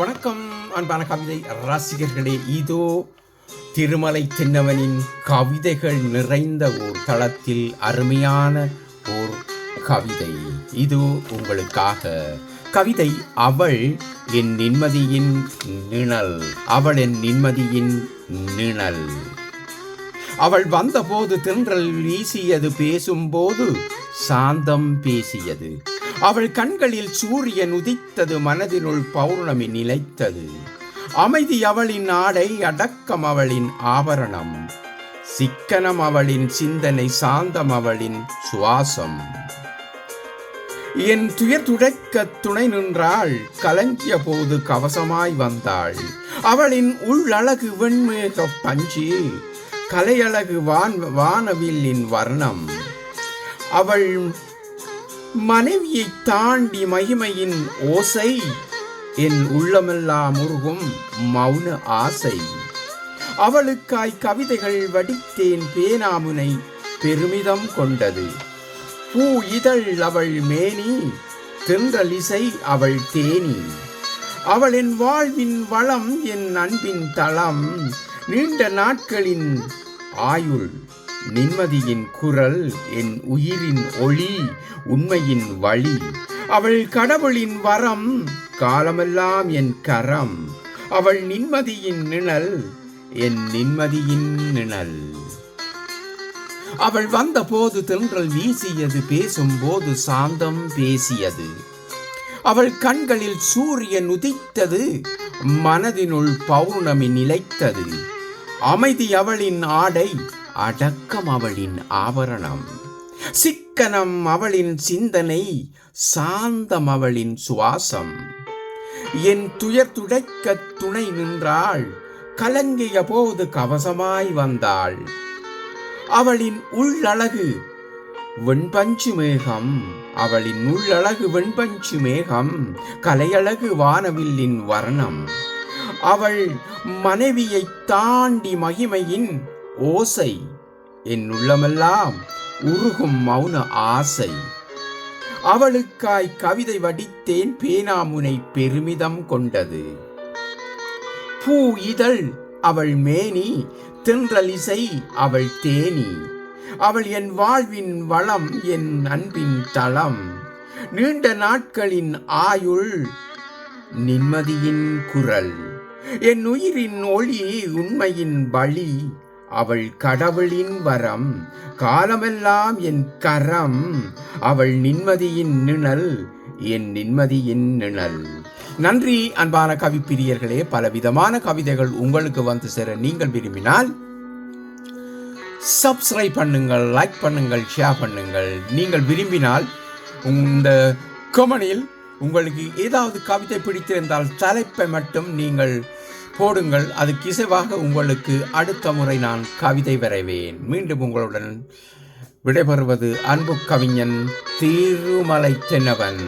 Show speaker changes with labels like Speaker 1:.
Speaker 1: வணக்கம் அன்பான கவிதை ரசிகர்களே. இதோ திருமலை தின்னவனின் கவிதைகள் நிறைந்த ஓர் தளத்தில் அருமையான ஓர் கவிதை. இது உங்களுக்காக. கவிதை அவள் என் நிம்மதியின் நிழல். அவள் என் நிம்மதியின் நிழல். அவள் வந்தபோது தின்றல் வீசியது பேசும்போது சாந்தம் பேசியது. அவள் கண்களில் சூரியன் உதித்தது மனதினுள் பௌர்ணமி நிலைத்தது. அமைதி அவளின் ஆடை அடக்கம் அவளின் ஆபரணம். சிக்கனம் அவளின் சிந்தனை சாந்தம் அவளின் சுவாசம். என் துயர் துடைக்க துணை நின்றாள் கலங்கிய போது கவசமாய் வந்தாள். அவளின் உள்ளழகு வெண்மேக பஞ்சு கலையழகு வான் வானவில்லின் வர்ணம். அவள் மனைவியை தாண்டி மகிமையின் ஓசை என் உள்ளமெல்லாம் உருகும் மௌன ஆசை. அவளுக்காய் கவிதைகள் வடித்தேன் பேனாமுனை பெருமிதம் கொண்டது. பூ இதழ் அவள் மேனி தென்றலிசை அவள் தேனி. அவளின் வாழ்வின் வளம் என் அன்பின் தளம் நீண்ட நாட்களின் ஆயுள். நிம்மதியின் குரல் என் உயிரின் ஒளி உண்மையின் வழி. அவள் கடவுளின் வரம் காலமெல்லாம் என் கரம். அவள் நிம்மதியின் நிழல் என் நிம்மதியின் நிழல். அவள் வந்தபோது தென்றல் வீசியது பேசும்போது சாந்தம் பேசியது. அவள் கண்களில் சூரியன் உதித்தது மனதினுள் பௌர்ணமி நிலைத்தது. அமைதி அவளின் ஆடை அடக்கம் அவளின் ஆபரணம் சிக்கனம் அவளின் சிந்தனை சாந்தம் அவளின் சுவாசம். என் துயர் துடைக்க துணை நின்றாள் கலங்கிய போது கவசமாய் வந்தாள். அவளின் உள்ளழகு வெண்பஞ்சு மேகம் அவளின் உள்ளழகு வெண்பஞ்சு மேகம் கலையழகு வானவில்லின் வர்ணம். அவள் மனைவியை தாண்டி மகிமையின் ஓசை. என் உள்ளமெல்லாம் உருகும் மௌன ஆசை. அவளுக்காய் கவிதை வடித்தேன் பேனாமுனை பெருமிதம் கொண்டது. பூ இதழ் அவள் மேனி தென்றலிசை அவள் தேனி. அவள் என் வாழ்வின் வளம் என் அன்பின் தளம். நீண்ட நாட்களின் ஆயுள் நிம்மதியின் குரல். என் உயிரின் ஒளி உண்மையின் வழி அவள் கடவுளின் வரம் காலமெல்லாம் என் கரம். அவள் நிம்மதியின் நிழல் என் நிம்மதியின் நிழல். நன்றி அன்பான கவிப்பிரியர்களே பலவிதமான கவிதைகள் உங்களுக்கு வந்து சேர நீங்கள் விரும்பினால் சப்ஸ்கிரைப் பண்ணுங்கள் லைக் பண்ணுங்கள் ஷேர் பண்ணுங்கள். நீங்கள் விரும்பினால் இந்த கொமனில் உங்களுக்கு ஏதாவது கவிதை பிடித்திருந்தால் தலைப்பை மட்டும் நீங்கள் போடுங்கள் அதுக்கு இசைவாக உங்களுக்கு. அடுத்த முறை நான் கவிதை வரைவேன். மீண்டும் உங்களுடன் விடைபெறுவது அன்பு கவிஞன் திருமலை தென்னவன்